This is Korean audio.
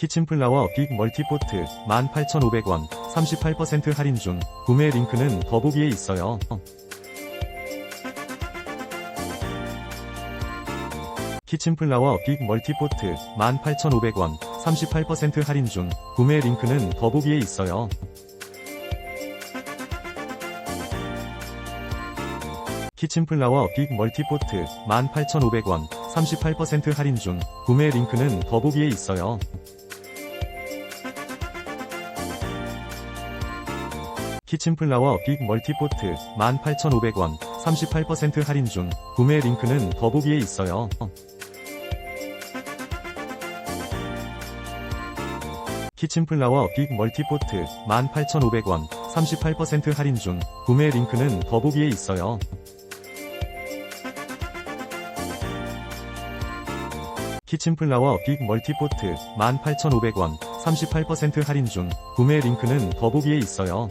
키친플라워 빅 멀티포트 18,500원 38% 할인 중 구매 링크는 더보기에 있어요. 키친플라워 빅 멀티포트 18,500원 38% 할인 중 구매 링크는 더보기에 있어요. 키친플라워 빅 멀티포트 18,500원 38% 할인 중 구매 링크는 더보기에 있어요. 키친플라워 빅 멀티포트 18,500원 38% 할인 중 구매 링크는 더보기에 있어요. 키친플라워 빅 멀티포트 18,500원 38% 할인 중 구매 링크는 더보기에 있어요. 키친플라워 빅 멀티포트 18,500원 38% 할인 중 구매 링크는 더보기에 있어요.